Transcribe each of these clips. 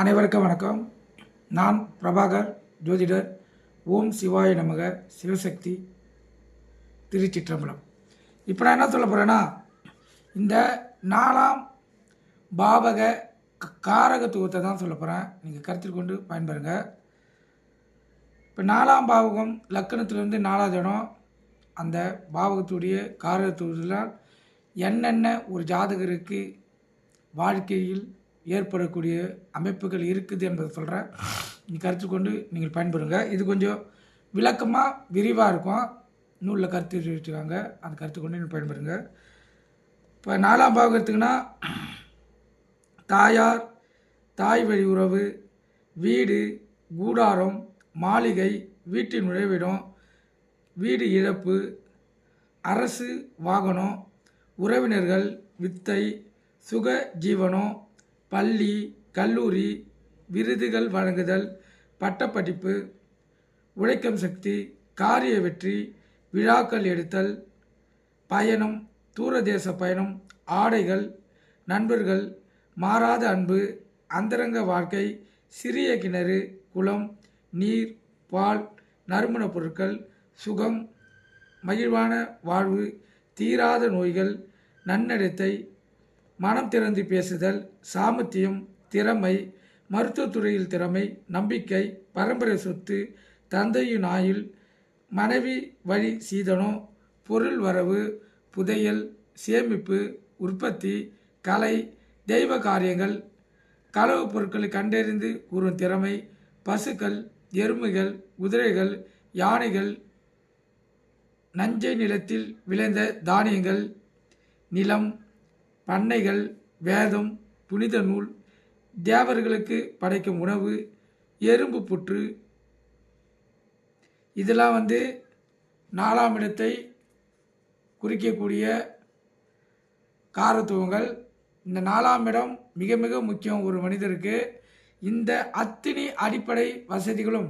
அனைவருக்கும் வணக்கம். நான் பிரபாகர் ஜோதிடர். ஓம் சிவாய நமக. சிவசக்தி திருச்சிற்றம்பலம். இப்போ நான் என்ன சொல்ல போகிறேன்னா இந்த நாலாம் பாவக காரகத்துவத்தை தான் சொல்ல போகிறேன் நீங்கள் கருத்தில் கொண்டு பயன்பெறுங்க. இப்போ நாலாம் பாவகம் லக்கணத்துலேருந்து நாலாவது இடம். அந்த பாவகத்துடைய காரகத்துவத்தில் என்னென்ன ஒரு ஜாதகருக்கு வாழ்க்கையில் ஏற்படக்கூடிய அமைப்புகள் இருக்குது என்பதை சொல்கிறேன் நீ கருத்து கொண்டு நீங்கள் பயன்பெறுங்க. இது கொஞ்சம் விளக்கமாக விரிவாக இருக்கும். நூலில் கருத்து வச்சுருக்காங்க அந்த கருத்து கொண்டு நீங்கள் பயன்பெறுங்க. இப்போ நாலாம் பாகத்துக்குன்னா தாயார் தாய் வழி உறவு வீடு கூடாரம் மாளிகை வீட்டின் நுழைவிடம் வீடு இழப்பு அரசு வாகனம் உறவினர்கள் வித்தை சுக ஜீவனம் பள்ளி கல்லூரி விருதுகள் வழங்குதல் பட்டப்படிப்பு உழைக்கும் சக்தி காரிய வெற்றி விழாக்கள் எடுத்தல் பயணம் தூரதேச பயணம் ஆடைகள் நண்பர்கள் மாறாத அன்பு அந்தரங்க வாழ்க்கை சிறிய கிணறு குளம் நீர் பால் நறுமணப் பொருட்கள் சுகம் மகிழ்வான வாழ்வு தீராத நோய்கள் நன்னடத்தை மனம் திறந்து பேசுதல் சாமர்த்தியம் திறமை மருத்துவத்துறையில் திறமை நம்பிக்கை பரம்பரை சொத்து தந்தையின் ஆயுள் மனைவி வழி சீதனம் பொருள் வரவு புதையல் சேமிப்பு உற்பத்தி கலை தெய்வ காரியங்கள் களவு பொருட்களை கண்டறிந்து கூறும் திறமை பசுக்கள் எருமைகள் குதிரைகள் யானைகள் நஞ்சை நிலத்தில் விளைந்த தானியங்கள் நிலம் பண்ணைகள் வேதம் புனித நூல் தேவர்களுக்கு படைக்கும் உணவு எறும்பு புற்று. இதெல்லாம் வந்து நாலாம் இடத்தை குறிக்கக்கூடிய காரத்துவங்கள். இந்த நாலாம் இடம் மிக மிக முக்கியம் ஒரு மனிதருக்கு. இந்த அத்தினி அடிப்படை வசதிகளும்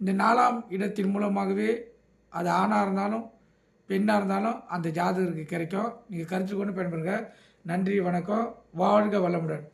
இந்த நாலாம் இடத்தின் மூலமாகவே அது ஆணாக இருந்தாலும் பெண்ணாக இருந்தாலும் அந்த ஜாதகருக்கு கிடைக்கும். நீங்கள் கருத்து கொண்டு பயன்படுங்க. நன்றி வணக்கம். வாழ்க வளமுடன்.